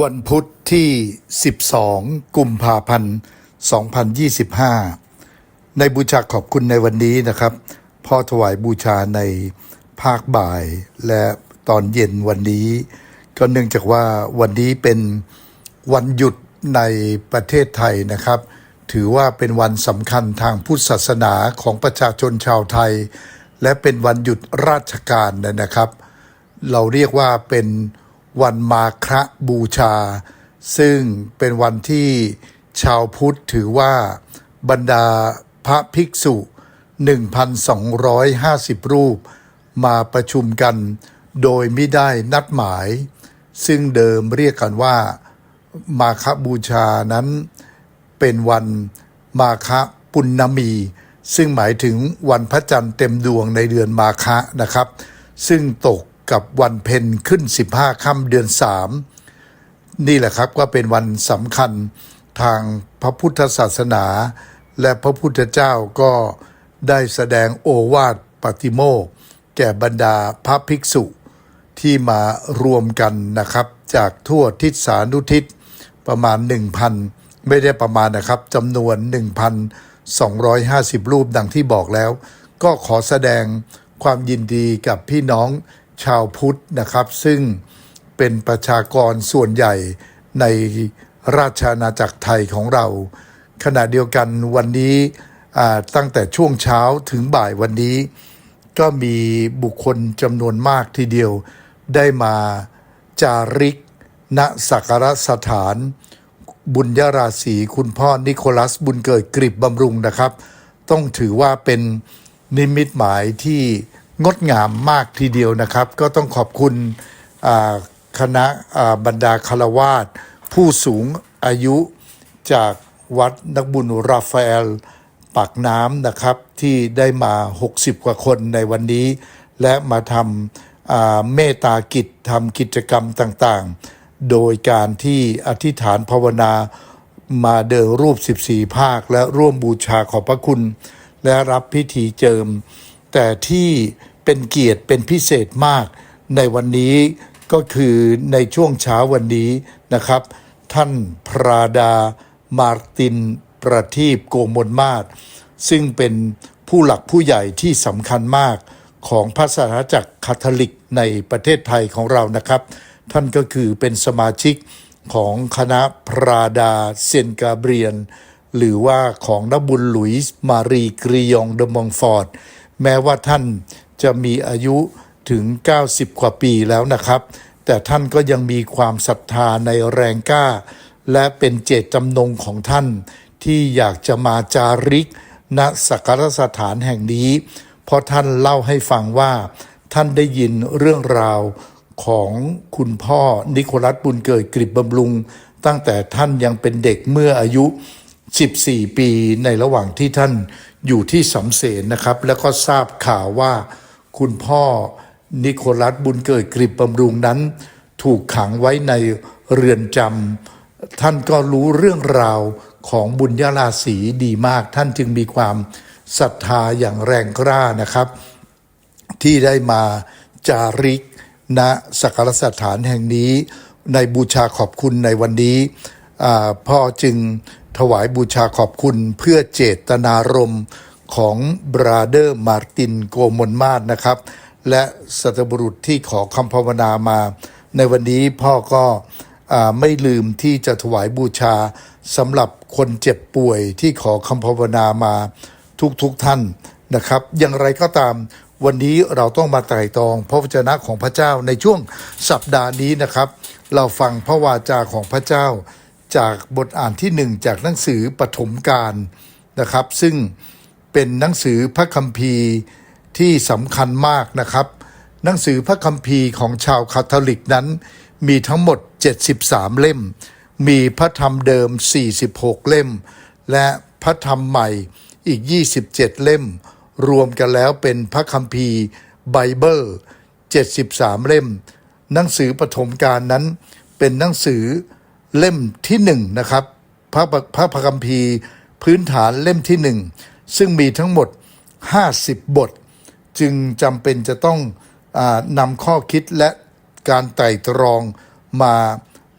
วันพุธที่ 12 กุมภาพันธ์ 2025 ในบูชาขอบคุณในวันนี้นะครับ พ่อถวายบูชาในภาคบ่ายและตอนเย็นวันนี้ ก็เนื่องจากว่าวันนี้เป็นวันหยุดในประเทศไทยนะครับ ถือว่าเป็นวันสำคัญทางพุทธศาสนาของประชาชนชาวไทย และเป็นวันหยุดราชการนะครับ เราเรียกว่าเป็น วันมาคระบูชา ซึ่งเป็นวันที่ชาวพุทธถือว่าบรรดาพระภิกษุ 1,250 รูป มาประชุมกันโดยไม่ได้นัดหมาย ซึ่งเดิมเรียกกันว่า มาคบูชานั้น เป็นวันมาคปุณณมี ซึ่งหมายถึงวันพระจันทร์เต็มดวงในเดือนมาคะนะครับ ซึ่งตก กับวันเพ็ญขึ้น 15ค่ำเดือน 3 นี่แหละครับก็เป็นวันสำคัญทางพระพุทธศาสนา และพระพุทธเจ้าก็ได้แสดงโอวาทปฏิโมกแก่บรรดาพระภิกษุที่มารวมกันนะครับ จากทั่วทิศสานุทิศประมาณ 1,000 ไม่ได้ประมาณนะครับจำนวน 1,250 รูปดังที่บอกแล้ว ก็ขอแสดงความยินดีกับพี่น้อง ชาวพุทธนะครับ ซึ่งเป็นประชากรส่วนใหญ่ในราชอาณาจักรไทยของเรา ขณะเดียวกันวันนี้ตั้งแต่ช่วงเช้าถึงบ่ายวันนี้ ก็มีบุคคลจำนวนมากทีเดียว ได้มาจาริก ณสักรสถาน บุญยราศีคุณพ่อนิโคลัสบุญเกิดกริบบำรุงนะครับ ต้องถือว่าเป็นนิมิตหมายที่ งดงามมากทีเดียวนะครับ ก็ต้องขอบคุณคณะบรรดาคารวาสผู้สูงอายุจากวัดนักบุญราฟาเอลปากน้ำนะครับที่ได้มา 60 กว่าคนในวันนี้ และมาทำเมตตากิจทำกิจกรรมต่างๆ โดยการที่อธิษฐานภาวนามาเดินรูป 14 ภาค และร่วมบูชาขอบพระคุณ และรับพิธีเจิม แต่ที่ เป็นเกียรติเป็นพิเศษมากในวันนี้ก็คือในช่วงเช้าวันนี้นะครับ ท่านพราดา มาร์ติน ประทีปโกมลมาศซึ่งเป็นผู้หลักผู้ใหญ่ที่สำคัญมากของพระศาสนาจักรคาทอลิกในประเทศไทยของเรานะครับ ท่านก็คือเป็นสมาชิกของคณะพราดาเซนกาเบรียน หรือว่าของนบุญหลุยส์มารีกรียองเดมองฟอร์ด แม้ว่าท่าน จะมีอายุถึง 90 กว่าปีแล้วนะครับ แต่ท่านก็ยังมีความศรัทธาในแรงกล้า และเป็นเจตจำนงของท่าน ที่อยากจะมาจาริกณสักการสถานแห่งนี้ เพราะท่านเล่าให้ฟังว่า ท่านได้ยินเรื่องราวของคุณพ่อนิโคลัสบุญเกิดกริบบำรุง ตั้งแต่ท่านยังเป็นเด็กเมื่ออายุ 14 ปีในระหว่างที่ท่านอยู่ที่สำเสนนะครับ แล้วก็ทราบข่าวว่า คุณพ่อนิโคลัสบุญเกิดกริบบำรุงนั้น ถูกขังไว้ในเรือนจำท่านก็รู้เรื่องราวของบุญญาราศีดีมาก ท่านจึงมีความศรัทธาอย่างแรงกล้านะครับ ที่ได้มาจาริกณสักการสถานแห่งนี้ ในบูชาขอบคุณในวันนี้อ่าพ่อจึงถวายบูชาขอบคุณเพื่อเจตนารมณ์ ของบราเดอร์มาร์ตินโกมลมาศนะครับ และสัตบุรุษที่ขอคำภาวนามา ในวันนี้พ่อก็อไม่ลืมที่จะถวายบูชาสำหรับคนเจ็บป่วยที่ขอคำภาวนามาทุกๆทท่านนะครับ อย่างไรก็ตามวันนี้เราต้องมาไตร่ตรองพระวจนะของพระเจ้าในช่วงสัปดาห์นี้นะครับ เราฟังพระวาจาของพระเจ้า จากบทอ่านที่หนึ่งจากหนังสือปฐมกาลนะครับ ซึ่ง เป็นหนังสือพระคัมภีร์ที่สำคัญมากนะครับ หนังสือพระคัมภีร์ของชาวคาทอลิกนั้น มีทั้งหมด 73 เล่ม มีพระธรรมเดิม 46 เล่ม และพระธรรมใหม่อีก 27 เล่ม รวมกันแล้วเป็นพระคัมภีร์ไบเบิล73 เล่ม หนังสือปฐมกาลนั้นเป็นหนังสือเล่มที่หนึ่งนะครับ พระพระคัมภีร์พื้นฐานเล่มที่หนึ่ง ซึ่งมีทั้งหมด 50 บท จึงจำเป็นจะต้องอนำข้อคิดและการไต่ตรองมา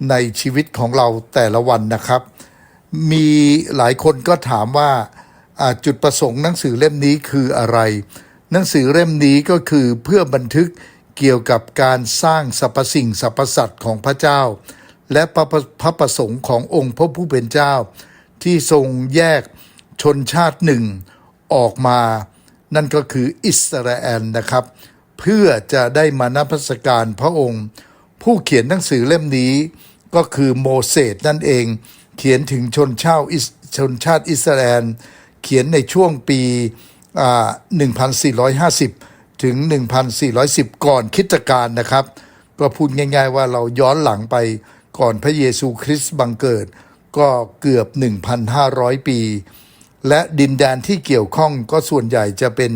ในชีวิตของเราแต่ละวันนะครับ มีหลายคนก็ถามว่าจุดประสงค์หนังสือเล่มนี้คืออะไร หนังสือเล่มนี้ก็คือเพื่อบันทึกเกี่ยวกับการสร้างสรรพสิ่งสรรพสัตว์ของพระเจ้า และพระพระประสงค์ขององค์พระผู้เป็นเจ้า ที่ทรงแยก ชนชาติหนึ่งออกมา นั่นก็คืออิสราเอลนะครับ เพื่อจะได้มานับพัสการพระองค์ ผู้เขียนหนังสือเล่มนี้ก็คือโมเสสนั่นเอง เขียนถึงชนชาติอิสชนชาติอิสราเอลเขียนในช่วงปีอ่า1450 ถึง 1410 ก่อนคริสตกาลนะครับ ก็พูดง่าย ๆ ว่าเราย้อนหลังไปก่อนพระเยซูคริสต์บังเกิด ก็เกือบ 1,500 ปี และดินแดนที่เกี่ยวข้องก็ส่วนใหญ่จะเป็น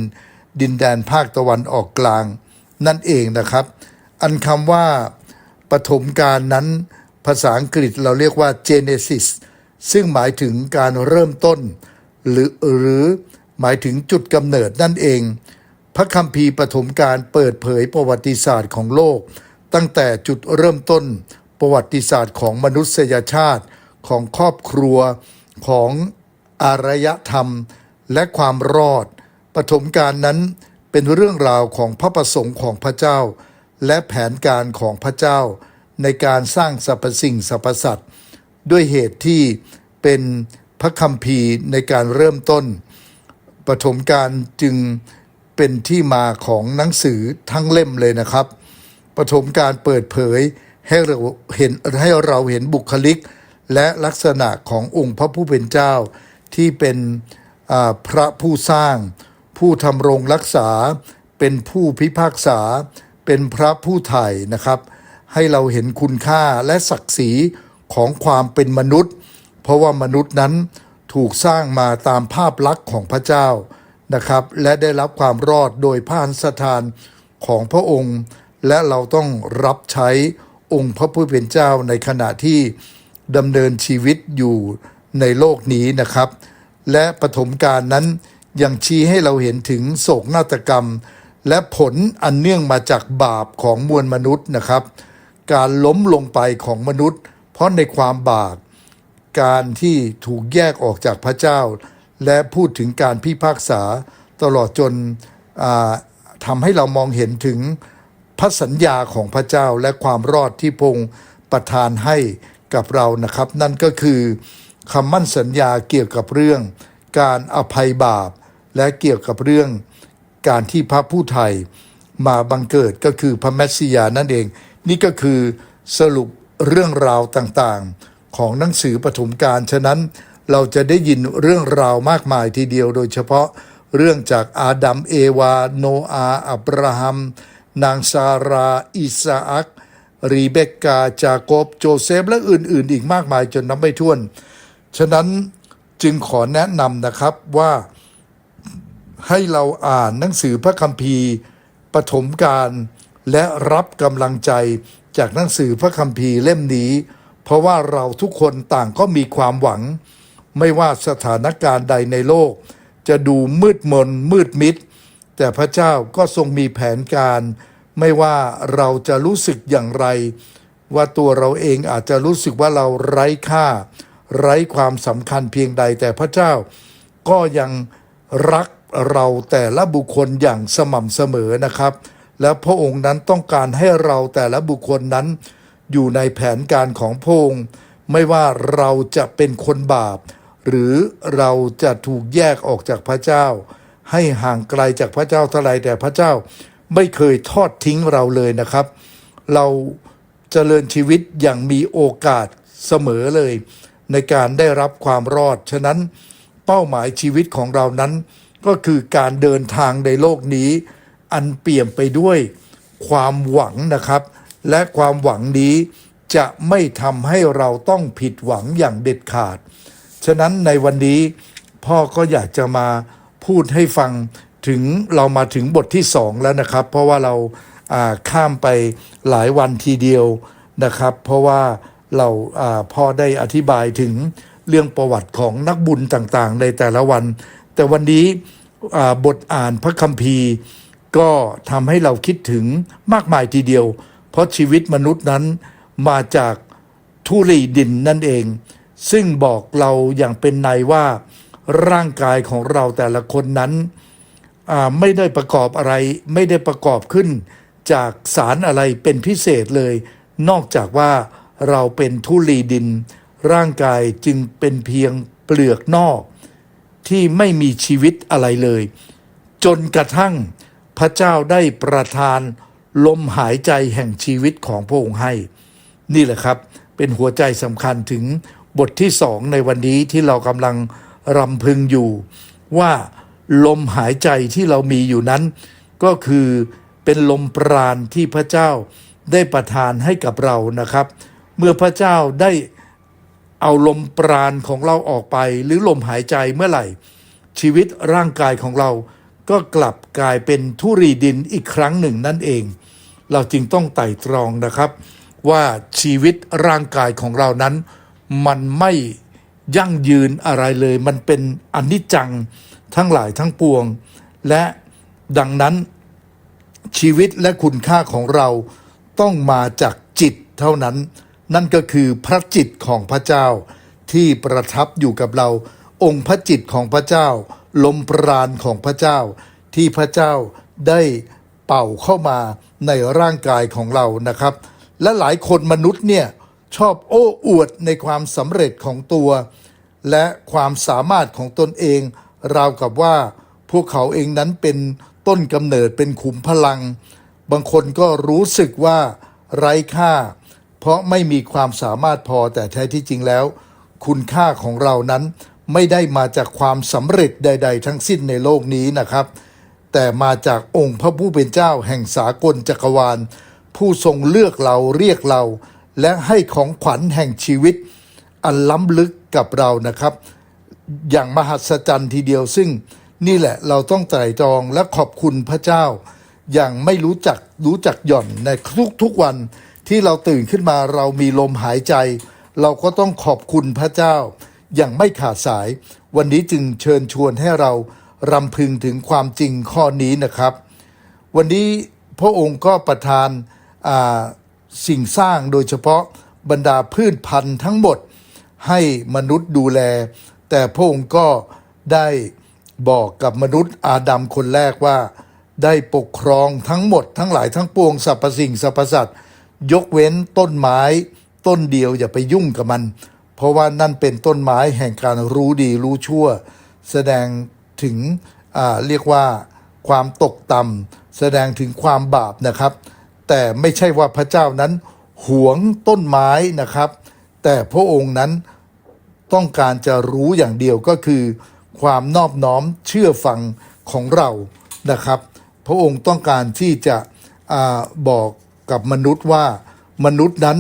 ดินแดนภาคตะวันออกกลาง นั่นเองนะครับ อันคำว่าปฐมกาลนั้นภาษาอังกฤษเราเรียกว่า Genesis ซึ่งหมายถึงการเริ่มต้น หรือหรือหมายถึงจุดกำเนิดนั่นเอง พระคัมภีร์ปฐมกาลเปิดเผยประวัติศาสตร์ของโลก ตั้งแต่จุดเริ่มต้น ประวัติศาสตร์ของมนุษยชาติของครอบครัวของ อารยธรรม และความรอด ปฐมกาลนั้นเป็นเรื่องราวของพระประสงค์ของพระเจ้า และแผนการของพระเจ้า ในการสร้างสรรพสิ่งสรรพสัตว์ด้วยเหตุที่เป็นพระคัมภีร์ในการเริ่มต้น ปฐมกาลจึงเป็นที่มาของหนังสือทั้งเล่มเลยนะครับ ปฐมกาลเปิดเผยให้เราเห็นให้เราเห็นบุคลิก และลักษณะขององค์พระผู้เป็นเจ้า ที่เป็นพระผู้สร้าง ผู้ทำรงรักษา เป็นผู้พิพากษา เป็นพระผู้ไถ่นะครับ ให้เราเห็นคุณค่าและศักดิ์ศรีของความเป็นมนุษย์ เพราะว่ามนุษย์นั้นถูกสร้างมาตามภาพลักษณ์ของพระเจ้านะครับ และได้รับความรอดโดยพระหันสถานของพระองค์ และเราต้องรับใช้องค์พระผู้เป็นเจ้าในขณะที่ดำเนินชีวิตอยู่ ในโลกนี้นะครับ และปฐมกาลนั้นยังชี้ให้เราเห็นถึงโศกนาฏกรรม และผลอันเนื่องมาจากบาปของมวลมนุษย์นะครับ การล้มลงไปของมนุษย์ เพราะในความบาปการที่ถูกแยกออกจากพระเจ้า และพูดถึงการพิพากษาตลอดจนทำให้เรามองเห็นถึงพระสัญญาของพระเจ้าและความรอดที่พงประทานให้กับเรานะครับ นั่นก็คือ คำมั่นสัญญาเกี่ยวกับเรื่อง การอภัยบาป และเกี่ยวกับเรื่อง การที่พระผู้ไทยมาบังเกิดก็คือพระแมสสิยานั่นเอง นี่ก็คือสรุปเรื่องราวต่างๆ ของหนังสือปฐมกาลฉะนั้นเราจะได้ยินเรื่องราวมากมายทีเดียวโดยเฉพาะเรื่องจากอาดัมเอวา โนอาอับราฮัม นางซารา อิสาอักรีเบคกา จาโกบโจเซฟ และอื่นๆ อีกมากมายจนนับไม่ถ้วน ฉะนั้นจึงขอแนะนำนะครับว่าให้เราอ่านหนังสือพระคัมภีร์ปฐมกาลและรับกำลังใจจากหนังสือพระคัมภีร์เล่มนี้ เพราะว่าเราทุกคนต่างก็มีความหวัง ไม่ว่าสถานการณ์ใดในโลก จะดูมืดมนมืดมิด แต่พระเจ้าก็ทรงมีแผนการ ไม่ว่าเราจะรู้สึกอย่างไร ว่าตัวเราเองอาจจะรู้สึกว่าเราไร้ค่า ไร้ความสำคัญเพียงใดแต่พระเจ้าก็ยังรักเราแต่ละบุคคลอย่างสม่ำเสมอนะครับ และพระองค์นั้นต้องการให้เราแต่ละบุคคลนั้น อยู่ในแผนการของพระองค์ไม่ว่าเราจะเป็นคนบาป หรือเราจะถูกแยกออกจากพระเจ้า ให้ห่างไกลจากพระเจ้าเท่าไรแต่พระเจ้าไม่เคยทอดทิ้งเราเลยนะครับ เราจเจริญชีวิตอย่างมีโอกาสเสมอเลย ในการได้รับความรอด ฉะนั้นเป้าหมายชีวิตของเรานั้น ก็คือการเดินทางในโลกนี้ อันเปี่ยมไปด้วยความหวังนะครับ และความหวังนี้จะไม่ทำให้เราต้องผิดหวังอย่างเด็ดขาด ฉะนั้นในวันนี้พ่อก็อยากจะมาพูดให้ฟังถึงเรามาถึงบทที่สองแล้วนะครับ เพราะว่าเราาข้ามไปหลายวันทีเดียวนะครับ เพราะว่า เราอพอได้อธิบายถึงเรื่องประวัติของนักบุญต่างๆ ในแต่ละวัน แต่วันนี้บทอ่านพระคัมภีร์ ก็ทำให้เราคิดถึงมากมายทีเดียว เพราะชีวิตมนุษย์นั้นมาจากทุลีดินนั่นเอง ซึ่งบอกเราอย่างเป็นในว่าร่างกายของเราแต่ละคนนั้นไม่ได้ประกอบอะไร ไม่ได้ประกอบขึ้นจากสารอะไรเป็นพิเศษเลย นอกจากว่า เราเป็นทุลีดิน ร่างกายจึงเป็นเพียงเปลือกนอก ที่ไม่มีชีวิตอะไรเลย จนกระทั่งพระเจ้าได้ประทานลมหายใจแห่งชีวิตของพระองค์ให้ นี่แหละครับ เป็นหัวใจสำคัญถึงบทที่สองในวันนี้ที่เรากำลังรำพึงอยู่ ว่าลมหายใจที่เรามีอยู่นั้น ก็คือเป็นลมปราณที่พระเจ้าได้ประทานให้กับเรานะครับ เมื่อพระเจ้าได้เอาลมปราณของเราออกไป หรือลมหายใจเมื่อไหร่ ชีวิตร่างกายของเราก็กลับกลายเป็นทุรีดินอีกครั้งหนึ่งนั่นเอง เราจึงต้องไต่ตรองนะครับ ว่าชีวิตร่างกายของเรานั้น มันไม่ยั่งยืนอะไรเลย มันเป็นอนิจจังทั้งหลายทั้งปวง และดังนั้นชีวิตและคุณค่าของเราต้องมาจากจิตเท่านั้น นั่นก็คือพระจิตของพระเจ้า ที่ประทับอยู่กับเรา องค์พระจิตของพระเจ้า ลมปราณของพระเจ้า ที่พระเจ้าได้เป่าเข้ามาในร่างกายของเรานะครับ และหลายคนมนุษย์เนี่ยชอบโอ้อวดในความสำเร็จของตัว และความสามารถของตนเอง ราวกับว่า พวกเขาเองนั้นเป็นต้นกำเนิดเป็นขุมพลัง บางคนก็รู้สึกว่าไร้ค่า เพราะไม่มีความสามารถพอแต่แท้ที่จริงแล้ว คุณค่าของเรานั้นไม่ได้มาจากความสำเร็จใด ๆ ทั้งสิ้นในโลกนี้นะครับ แต่มาจากองค์พระผู้เป็นเจ้าแห่งสากลจักรวาล ผู้ทรงเลือกเราเรียกเรา และให้ของขวัญแห่งชีวิต อันล้ำลึกกับเรานะครับ อย่างมหัศจรรย์ทีเดียวซึ่งนี่แหละเราต้องไตร่ตรองและขอบคุณพระเจ้า อย่างไม่รู้จักรู้จักหย่อนในทุกทุกวัน ที่เราตื่นขึ้นมาเรามีลมหายใจ เราก็ต้องขอบคุณพระเจ้า อย่างไม่ขาดสาย วันนี้จึงเชิญชวนให้เรารำพึงถึงความจริงข้อนี้นะครับ วันนี้พระองค์ก็ประทานาสิ่งสร้างโดยเฉพาะบรรดาพืชพันธุ์ทั้งหมดให้มนุษย์ดูแล แต่พระองค์ก็ได้บอกกับมนุษย์อาดัมคนแรกว่า ได้ปกครองทั้งหมดทั้งหลายทั้งปวงสรรพสิ่งสรรพสัตว์ ยกเว้นต้นไม้ต้นเดียวอย่าไปยุ่งกับมัน เพราะว่านั่นเป็นต้นไม้แห่งการรู้ดีรู้ชั่ว แสดงถึงเรียกว่าความตกต่ำแสดงถึงความบาปนะครับ แต่ไม่ใช่ว่าพระเจ้านั้นหวงต้นไม้นะครับ แต่พระองค์นั้นต้องการจะรู้อย่างเดียวก็คือ ความนอบน้อมเชื่อฟังของเรานะครับ พระองค์ต้องการที่จะอาบอก กับมนุษย์ว่ามนุษย์นั้น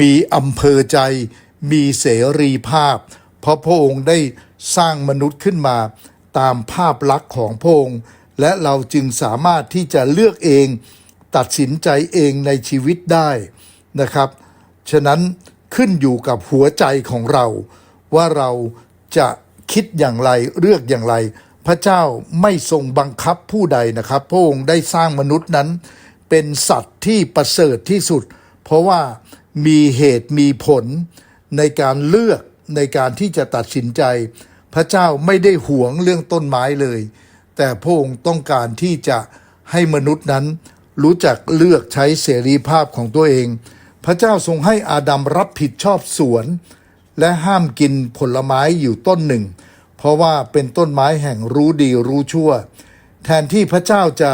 มีอำเภอใจ มีเสรีภาพ เพราะพระองค์ได้สร้างมนุษย์ขึ้นมา ตามภาพลักษณ์ของพระองค์ และเราจึงสามารถที่จะเลือกเอง ตัดสินใจเองในชีวิตได้นะครับ ฉะนั้นขึ้นอยู่กับหัวใจของเรา ว่าเราจะคิดอย่างไรเลือกอย่างไร พระเจ้าไม่ทรงบังคับผู้ใดนะครับ พระองค์ได้สร้างมนุษย์นั้น เป็นสัตว์ที่ประเสริฐที่สุด เพราะว่ามีเหตุมีผลในการเลือกในการที่จะตัดสินใจ พระเจ้าไม่ได้หวงเรื่องต้นไม้เลย แต่พระองค์ต้องการที่จะให้มนุษย์นั้น รู้จักเลือกใช้เสรีภาพของตัวเอง พระเจ้าทรงให้อาดัมรับผิดชอบสวน และห้ามกินผลไม้อยู่ต้นหนึ่ง เพราะว่าเป็นต้นไม้แห่งรู้ดีรู้ชั่ว แทนที่พระเจ้าจะ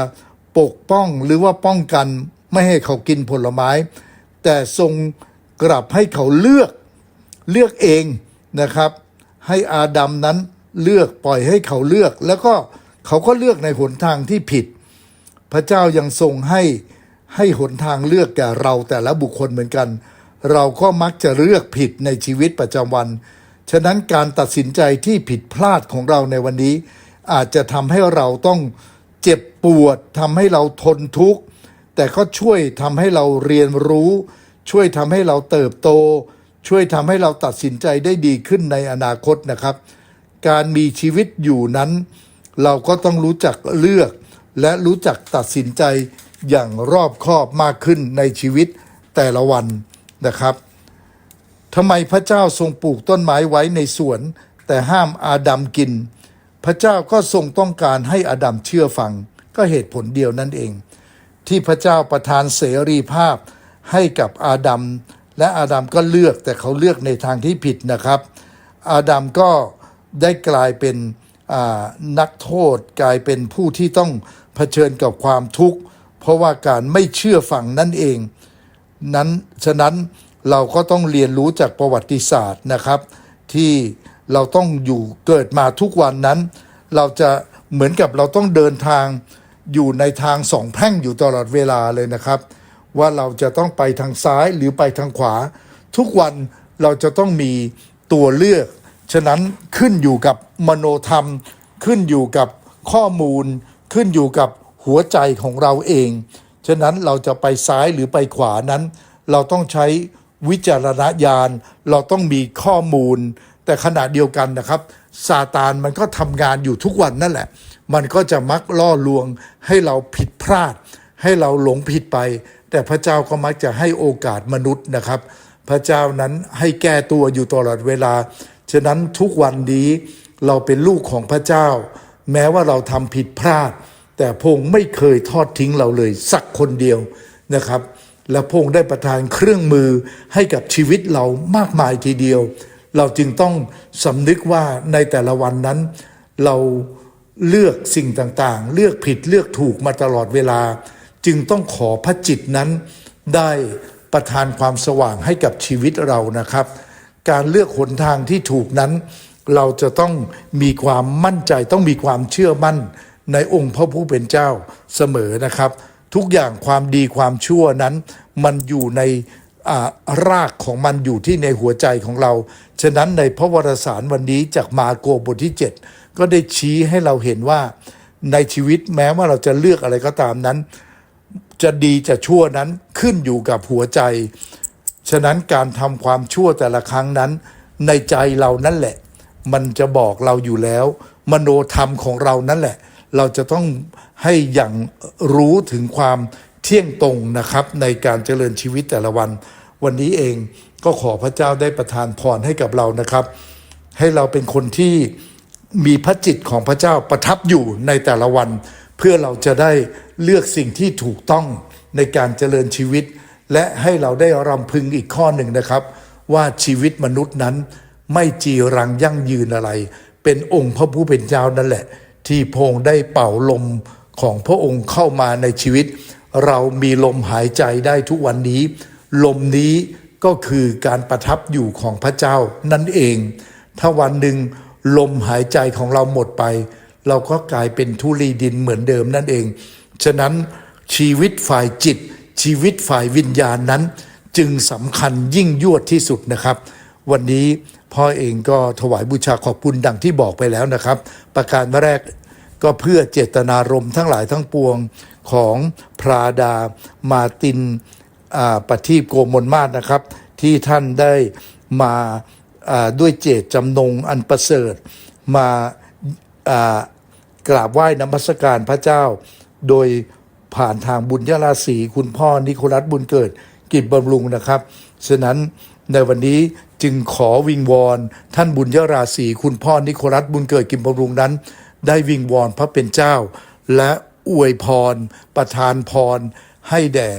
ปกป้องหรือว่าป้องกันไม่ให้เขากินผลไม้ แต่ทรงกลับให้เขาเลือกเลือกเองนะครับ ให้อาดัมนั้นเลือกปล่อยให้เขาเลือก แล้วก็เขาก็เลือกในหนทางที่ผิด พระเจ้ายังทรงให้ให้หนทางเลือกแก่เราแต่ละบุคคลเหมือนกัน เราก็มักจะเลือกผิดในชีวิตประจำวัน ฉะนั้นการตัดสินใจที่ผิดพลาดของเราในวันนี้ อาจจะทำให้เราต้อง เจ็บปวดทำให้เราทนทุกข์ แต่ก็ช่วยทำให้เราเรียนรู้ ช่วยทำให้เราเติบโต ช่วยทำให้เราตัดสินใจได้ดีขึ้นในอนาคตนะครับ การมีชีวิตอยู่นั้น เราก็ต้องรู้จักเลือก และรู้จักตัดสินใจอย่างรอบคอบมากขึ้นในชีวิตแต่ละวันนะครับทำไมพระเจ้าทรงปลูกต้นไม้ไว้ในสวน แต่ห้ามอาดัมกิน พระเจ้าก็ทรงต้องการให้อดัมเชื่อฟัง ก็เหตุผลเดียวนั่นเอง ที่พระเจ้าประทานเสรีภาพให้กับอาดัมและอาดัมก็เลือกแต่เขาเลือกในทางที่ผิดนะครับ อาดัมก็ได้กลายเป็นนักโทษกลายเป็นผู้ที่ต้องเผชิญกับความทุกข์ เพราะว่าการไม่เชื่อฟังนั่นเอง นั้นฉะนั้นเราก็ต้องเรียนรู้จากประวัติศาสตร์นะครับ ที่ เราต้องอยู่เกิดมาทุกวันนั้น เราจะเหมือนกับเราต้องเดินทางอยู่ในทางสองแพร่งอยู่ตลอดเวลาเลยนะครับ ว่าเราจะต้องไปทางซ้ายหรือไปทางขวา ทุกวันเราจะต้องมีตัวเลือก ฉะนั้นขึ้นอยู่กับมโนธรรม ขึ้นอยู่กับข้อมูล ขึ้นอยู่กับหัวใจของเราเอง ฉะนั้นเราจะไปซ้ายหรือไปขวานั้น เราต้องใช้วิจารณญาณ เราต้องมีข้อมูล แต่ขณะเดียวกันนะครับซาตานมันก็ทำงานอยู่ทุกวันนั่นแหละ มันก็จะมักล่อลวงให้เราผิดพลาด ให้เราหลงผิดไป แต่พระเจ้าก็มักจะให้โอกาสมนุษย์นะครับ พระเจ้านั้นให้แก้ตัวอยู่ตลอดเวลา ฉะนั้นทุกวันนี้เราเป็นลูกของพระเจ้า แม้ว่าเราทำผิดพลาด แต่พงไม่เคยทอดทิ้งเราเลย สักคนเดียวนะครับ และพงได้ประทานเครื่องมือให้กับชีวิตเรามากมายทีเดียว เราจึงต้องสำนึกว่าในแต่ละวันนั้น เราเลือกสิ่งต่างๆ เลือกผิดเลือกถูกมาตลอดเวลา จึงต้องขอพระจิตนั้น ได้ประทานความสว่างให้กับชีวิตเรานะครับ การเลือกหนทางที่ถูกนั้น เราจะต้องมีความมั่นใจต้องมีความเชื่อมั่นในองค์พระผู้เป็นเจ้าเสมอนะครับ ทุกอย่างความดีความชั่วนั้น มันอยู่ใน รากของมันอยู่ที่ในหัวใจของเรา ฉะนั้นในพระวรสารวันนี้จากมาโกบทที่ 7 ก็ได้ชี้ให้เราเห็นว่าในชีวิตแม้ว่าเราจะเลือกอะไรก็ตามนั้น จะดีจะชั่วนั้นขึ้นอยู่กับหัวใจ ฉะนั้นการทำความชั่วแต่ละครั้งนั้น ในใจเรานั่นแหละ มันจะบอกเราอยู่แล้ว มโนธรรมของเรานั่นแหละ เราจะต้องให้อย่างรู้ถึงความ เที่ยงตรงนะครับในการเจริญชีวิตแต่ละวัน วันนี้เองก็ขอพระเจ้าได้ประทานพรให้กับเรานะครับ ให้เราเป็นคนที่มีพระจิตของพระเจ้าประทับอยู่ในแต่ละวัน เพื่อเราจะได้เลือกสิ่งที่ถูกต้องในการเจริญชีวิต และให้เราได้รำพึงอีกข้อหนึ่งนะครับ ว่าชีวิตมนุษย์นั้น ไม่จีรังยั่งยืนอะไร เป็นองค์พระผู้เป็นเจ้านั่นแหละ ที่พงได้เป่าลมของพระองค์เข้ามาในชีวิต เรามีลมหายใจได้ทุกวันนี้ ลมนี้ก็คือการประทับอยู่ของพระเจ้านั่นเอง ถ้าวันหนึ่งลมหายใจของเราหมดไป เราก็กลายเป็นทุลีดินเหมือนเดิมนั่นเอง ฉะนั้นชีวิตฝ่ายจิต ชีวิตฝ่ายวิญญาณนั้น จึงสำคัญยิ่งยวดที่สุดนะครับ วันนี้พ่อเองก็ถวายบูชาขอบคุณดังที่บอกไปแล้วนะครับ ประการแรก ก็เพื่อเจตนารมณ์ทั้งหลายทั้งปวงของพราดามาตินปทีปโกมลมาศนะครับ ที่ท่านได้มาด้วยเจตจำนงอันประเสริฐมาอ่ากราบไหว้นมัสการพระเจ้า โดยผ่านทางบุญยราศีคุณพ่อนิโคลัสบุญเกิดกิจบำรุงนะครับ ฉะนั้นในวันนี้จึงขอวิงวอนท่านบุญยราศีคุณพ่อนิโคลัสบุญเกิดกิจบำรุงนั้น ได้วิงวอนพระเป็นเจ้า และอวยพร ประทานพร ให้แด่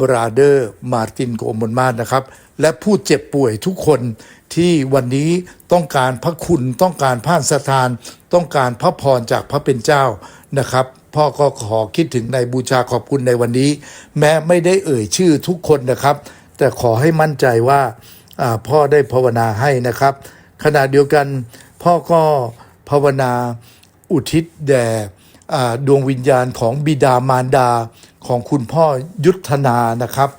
บราเดอร์มาร์ตินโกมลมาศนะครับ และผู้เจ็บป่วยทุกคนที่วันนี้ต้องการพระคุณต้องการพระสถาน ต้องการพระพรจากพระเป็นเจ้านะครับพ่อก็ขอคิดถึงในบูชาขอบคุณในวันนี้ แม้ไม่ได้เอ่ยชื่อทุกคนนะครับ แต่ขอให้มั่นใจว่าพ่อได้ภาวนาให้นะครับ ขณะเดียวกันพ่อก็ภาวนา อุทิศแด่ดวงวิญญาณของบิดามารดาของคุณพ่อยุทธนานะครับ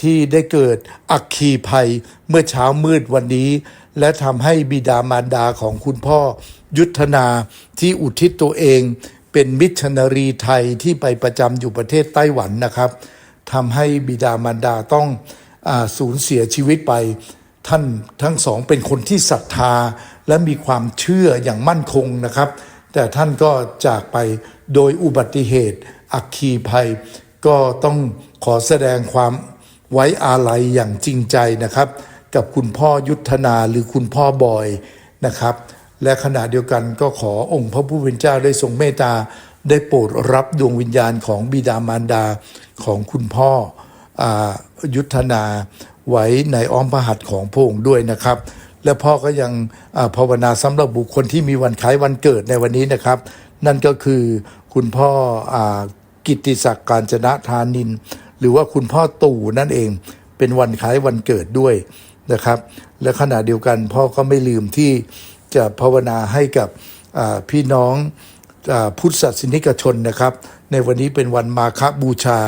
ที่ได้เกิดอัคคีภัยเมื่อเช้ามืดวันนี้ และทำให้บิดามารดาของคุณพ่อยุทธนาที่อุทิศตัวเองเป็นมิชชันนารีไทยที่ไปประจำอยู่ประเทศไต้หวันนะครับทำให้บิดามารดาต้องอสูญเสียชีวิตไป ท่านทั้งสองเป็นคนที่ศรัทธาและมีความเชื่ออย่างมั่นคงนะครับ แต่ท่านก็จากไปโดยอุบัติเหตุ อัคคีภัย ก็ต้องขอแสดงความไว้อาลัยอย่างจริงใจนะครับ กับคุณพ่อยุทธนาหรือคุณพ่อบอยนะครับ และขณะเดียวกันก็ขอองค์พระผู้เป็นเจ้าได้ทรงเมตตาได้โปรดรับดวงวิญญาณของบิดามารดาของคุณพ่ออยุทธนาไว้ในอ้อมพระหัตถ์ของพระองค์ด้วยนะครับ และพ่อก็ยังภาวนาสำหรับบุคคลที่มีวันคล้ายวันเกิดในวันนี้นะครับ นั่นก็คือคุณพ่ออกิติศักดิ์การจนะธานิน หรือว่าคุณพ่อตู่นั่นเองเป็นวันคล้ายวันเกิดด้วยนะครับ และขณะเดียวกันพ่อก็ไม่ลืมที่จะภาวนาให้กับพี่น้องอพุทธศาสนิกชนนะครับ ในวันนี้เป็นวันมาคบูชา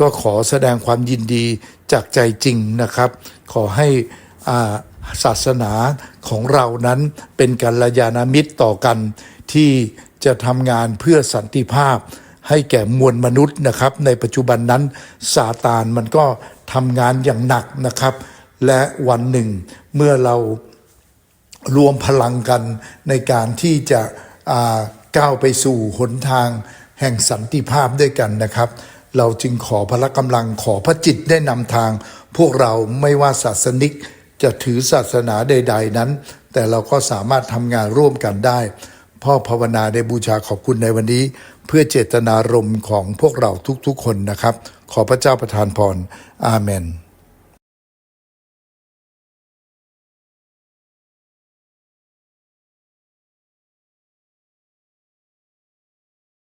ก็ขอแสดงความยินดีจากใจจริงนะครับ ขอให้อา ศาสนาของเรานั้นเป็นกัลยาณมิตรต่อกัน ที่จะทำงานเพื่อสันติภาพ ให้แก่มวลมนุษย์นะครับ ในปัจจุบันนั้นซาตานมันก็ทำงานอย่างหนักนะครับ และวันหนึ่งเมื่อเรารวมพลังกันในการที่จะก้าวไปสู่หนทางแห่งสันติภาพด้วยกันนะครับ เราจึงขอพละกำลังขอพระจิตได้นำทาง พวกเราไม่ว่าศาสนิก จะถือศาสนาใด ๆ นั้น แต่เราก็สามารถทำงานร่วมกันได้ พ่อภาวนาได้บูชาขอบคุณในวันนี้ เพื่อเจตนารมณ์ของพวกเราทุกๆคนนะครับ ขอพระเจ้าประทานพร อาเมน